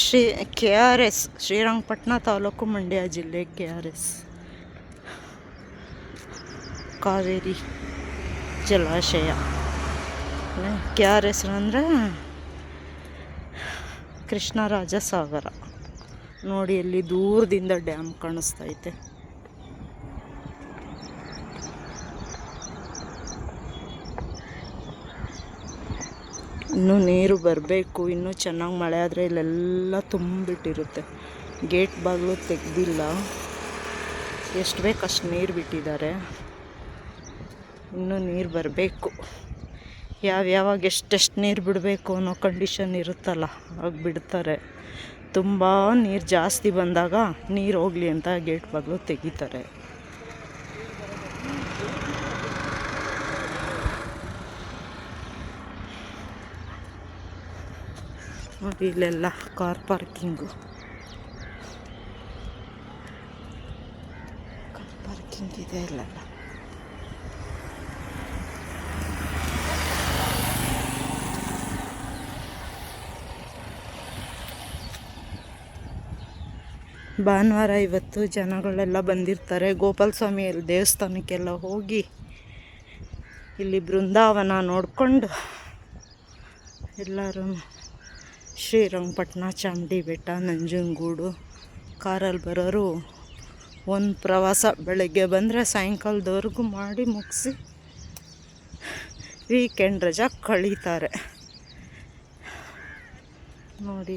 Shri K R S Srirangapatna taluk Mandya ಜಿಲ್ಲೆ K R S. Kaveri ಜಲಾಶಯ. K R S ಅಂದರೆ ಕೃಷ್ಣರಾಜ ಸಾಗರ ನೋಡಿ ಅಲ್ಲಿ ದೂರದಿಂದ ಡ್ಯಾಮ್ ಕಾಣಿಸ್ತೈತೆ ಇನ್ನೂ ನೀರು ಬರಬೇಕು, ಇನ್ನೂ ಚೆನ್ನಾಗಿ ಮಳೆ ಆದರೆ ಇಲ್ಲೆಲ್ಲ ತುಂಬಿಟ್ಟಿರುತ್ತೆ ಗೇಟ್ ಬಾಗಿಲು ತೆಗ್ದಿಲ್ಲ. ಎಷ್ಟು ಬೇಕು ಅಷ್ಟು ನೀರು ಬಿಟ್ಟಿದ್ದಾರೆ. ಇನ್ನೂ ನೀರು ಬರಬೇಕು. ಯಾವ್ಯಾವಾಗ ಎಷ್ಟೆಷ್ಟು ನೀರು ಬಿಡಬೇಕು ಅನ್ನೋ ಕಂಡೀಷನ್ ಇರುತ್ತಲ್ಲ ಆಗ ಬಿಡ್ತಾರೆ. ತುಂಬ ನೀರು ಜಾಸ್ತಿ ಬಂದಾಗ ನೀರು ಹೋಗಲಿ ಅಂತ ಗೇಟ್ ಬಾಗಿಲು ತೆಗಿತಾರೆ. ನೋಡಿ ಇಲ್ಲೆಲ್ಲ ಕಾರ್ ಪಾರ್ಕಿಂಗು. ಕಾರ್ ಪಾರ್ಕಿಂಗ್ ಇದೆ ಇಲ್ಲೆಲ್ಲ. ಭಾನುವಾರ ಇವತ್ತು ಜನಗಳೆಲ್ಲ ಬಂದಿರ್ತಾರೆ. ಗೋಪಾಲ ಸ್ವಾಮಿ ದೇವಸ್ಥಾನಕ್ಕೆಲ್ಲ ಹೋಗಿ ಇಲ್ಲಿ ಬೃಂದಾವನ ನೋಡಿಕೊಂಡು ಎಲ್ಲರೂ ಶ್ರೀರಂಗಪಟ್ಟಣ ಚಾಮುಂಡಿ ಬೆಟ್ಟ ನಂಜನಗೂಡು ಕಾರಲ್ಲಿ ಬರೋರು ಒಂದು ಪ್ರವಾಸ ಬೆಳಗ್ಗೆ ಬಂದರೆ ಸಾಯಂಕಾಲದವರೆಗೂ ಮಾಡಿ ಮುಗಿಸಿ ವೀಕೆಂಡ್ ರಜಾ ಕಳೀತಾರೆ. ನೋಡಿ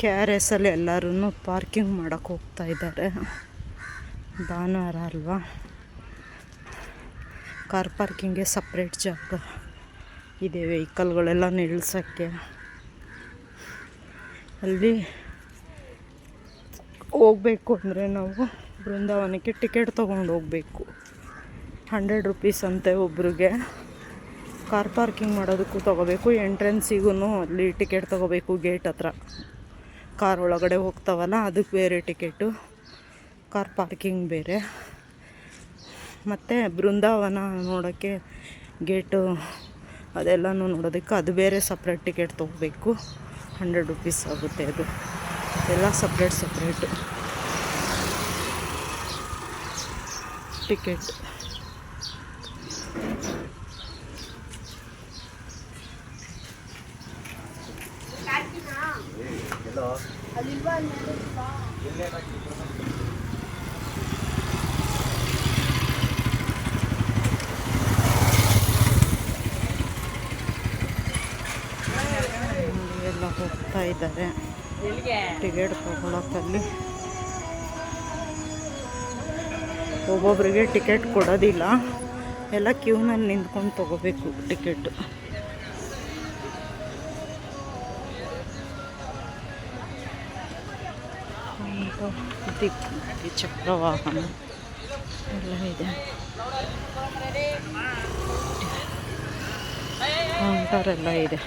ಕೆ ಆರ್ ಎಸ್ ಅಲ್ಲಿ ಎಲ್ಲರೂ ಪಾರ್ಕಿಂಗ್ ಮಾಡೋಕ್ಕೆ ಹೋಗ್ತಾ ಇದ್ದಾರೆ. ಭಾನುವಾರ ಅಲ್ವಾ? ಕಾರ್ ಪಾರ್ಕಿಂಗ್ಗೆ ಸಪ್ರೇಟ್ ಜಾಗ ಇದೆ ವೆಹಿಕಲ್ಗಳೆಲ್ಲ ನಿಲ್ಸೋಕ್ಕೆ. ಅಲ್ಲಿ ಹೋಗಬೇಕು ಅಂದರೆ ನಾವು ಬೃಂದಾವನಕ್ಕೆ ಟಿಕೆಟ್ ತೊಗೊಂಡು ಹೋಗಬೇಕು. ಹಂಡ್ರೆಡ್ ರುಪೀಸ್ ಅಂತೆ ಒಬ್ರಿಗೆ. ಕಾರ್ ಪಾರ್ಕಿಂಗ್ ಮಾಡೋದಕ್ಕೂ ತೊಗೋಬೇಕು ಎಂಟ್ರೆನ್ಸಿಗೂ ಅಲ್ಲಿ ಟಿಕೆಟ್ ತೊಗೋಬೇಕು ಗೇಟ್ ಹತ್ರ. ಕಾರ್ ಒಳಗಡೆ ಹೋಗ್ತಾವಲ್ಲ, ಅದಕ್ಕೆ ಬೇರೆ ಟಿಕೆಟು. ಕಾರ್ ಪಾರ್ಕಿಂಗ್ ಬೇರೆ. ಮತ್ತು ಬೃಂದಾವನ ನೋಡೋಕ್ಕೆ ಗೇಟು ಅದೆಲ್ಲನೂ ನೋಡೋದಕ್ಕೆ ಅದು ಬೇರೆ ಸಪ್ರೇಟ್ ಟಿಕೆಟ್ ತೊಗೋಬೇಕು. ಹಂಡ್ರೆಡ್ ರುಪೀಸ್ ಆಗುತ್ತೆ ಅದು. ಎಲ್ಲ ಸಪ್ರೇಟ್ ಸಪ್ರೇಟು ಟಿಕೆಟ್. ಎಲ್ಲ ಹೋಗ್ತಾ ಇದ್ದಾರೆ. ಟಿಕೆಟ್ ತೊಗೊಳಕ್ಕಲ್ಲಿ ಒಬ್ಬೊಬ್ಬರಿಗೆ ಟಿಕೆಟ್ ಕೊಡೋದಿಲ್ಲ. ಎಲ್ಲ ಕ್ಯೂನಲ್ಲಿ ನಿಂತ್ಕೊಂಡು ತಗೋಬೇಕು ಟಿಕೆಟ್. ದ್ವಿಚಕ್ರ ವಾಹನ ಎಲ್ಲ ಇದೆ. ಕೌಂಟರ್ ಎಲ್ಲ ಇದೆ.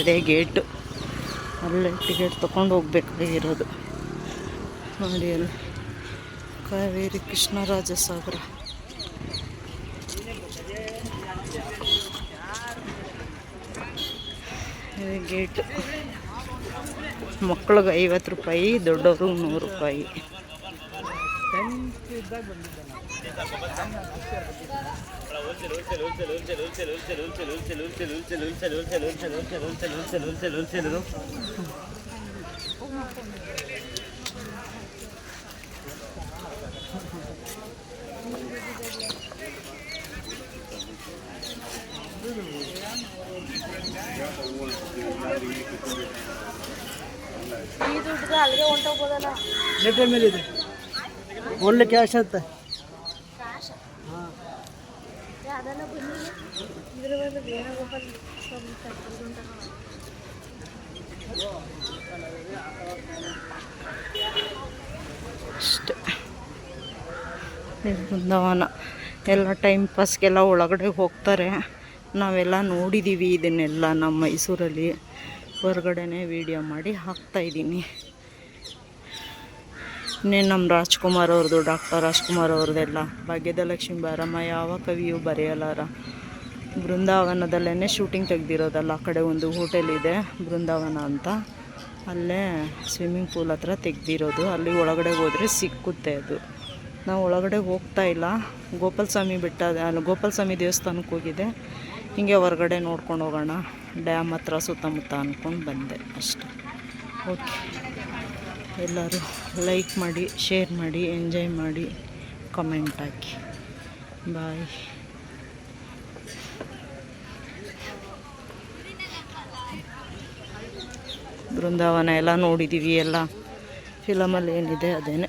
ಅದೇ ಗೇಟು ಅಲ್ಲೇ ಟಿಕೆಟ್ ತೊಗೊಂಡು ಹೋಗ್ಬೇಕಾಗಿರೋದು. ನೋಡಿ ಅಲ್ಲಿ ಕಾವೇರಿ ಕೃಷ್ಣರಾಜ ಇದೇ ಗೇಟ್ ಮಕ್ಳಿಗೆ ಐವತ್ತು ರೂಪಾಯಿ ದೊಡ್ಡವರು ನೂರು ರೂಪಾಯಿ ಲೆಟರ್ ಮೇಲೆ ಇದೆ ಒಳ್ಳೆ ಕ್ಯಾಶ್ ಅಂತ. ಅಷ್ಟೆ. ಬೃಂದಾವನ? ಎಲ್ಲ ಟೈಮ್ ಪಾಸ್ಗೆಲ್ಲ ಒಳಗಡೆ ಹೋಗ್ತಾರೆ. ನಾವೆಲ್ಲ ನೋಡಿದ್ದೀವಿ ಇದನ್ನೆಲ್ಲ ನಮ್ಮ ಮೈಸೂರಲ್ಲಿ. ಹೊರಗಡೆನೇ ವೀಡಿಯೋ ಮಾಡಿ ಹಾಕ್ತಾಯಿದ್ದೀನಿ ಇನ್ನೇನು ನಮ್ಮ ರಾಜ್ಕುಮಾರ್ ಅವ್ರದ್ದು ಡಾಕ್ಟರ್ ರಾಜ್ಕುಮಾರ್ ಅವ್ರದ್ದೆಲ್ಲ ಭಾಗ್ಯದ ಲಕ್ಷ್ಮೀ ಬಾರಮ್ಮ ಯಾವ ಕವಿಯೂ ಬರೆಯಲಾರ? ಬೃಂದಾವನದಲ್ಲೇ ಶೂಟಿಂಗ್ ತೆಗೆದಿರೋದಲ್ಲ, ಆ ಕಡೆ ಒಂದು ಹೋಟೆಲ್ ಇದೆ, ಬೃಂದಾವನ ಅಂತ. ಅಲ್ಲೇ ಸ್ವಿಮ್ಮಿಂಗ್ ಪೂಲ್ ಹತ್ರ ತೆಗೆದಿರೋದು. ಅಲ್ಲಿ ಒಳಗಡೆ ಹೋದರೆ ಸಿಕ್ಕುತ್ತೆ ಅದು. ನಾವು ಒಳಗಡೆ ಹೋಗ್ತಾ ಇಲ್ಲ. ಗೋಪಾಲ ಸ್ವಾಮಿ ಬೆಟ್ಟ ಗೋಪಾಲ ಸ್ವಾಮಿ ದೇವಸ್ಥಾನಕ್ಕೆ ಹೋಗಿದೆ. ಹಿಂಗೆ ಹೊರಗಡೆ ನೋಡ್ಕೊಂಡು ಹೋಗೋಣ. ಡ್ಯಾಮ್ ಹತ್ರ ಸುತ್ತಮುತ್ತ ಅಂದ್ಕೊಂಡು ಬಂದೆ ಅಷ್ಟೆ. ಓಕೆ ಎಲ್ಲರೂ ಲೈಕ್ ಮಾಡಿ ಶೇರ್ ಮಾಡಿ ಎಂಜಾಯ್ ಮಾಡಿ ಕಮೆಂಟ್ ಹಾಕಿ. ಬಾಯ್ ಬೃಂದಾವನ ಎಲ್ಲ ನೋಡಿದ್ದೀವಿ ಎಲ್ಲ. ಫಿಲಮಲ್ಲಿ ಏನಿದೆ ಅದೇನೆ.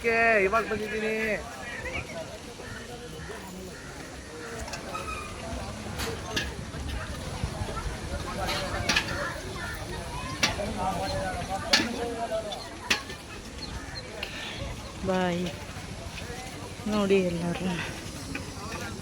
ಮಾಡಿಕೆ ಇವಾಗ ಬಂದಿದ್ದೀನಿ. ಬಾಯ್. ನೋಡಿ ಎಲ್ಲರೂ.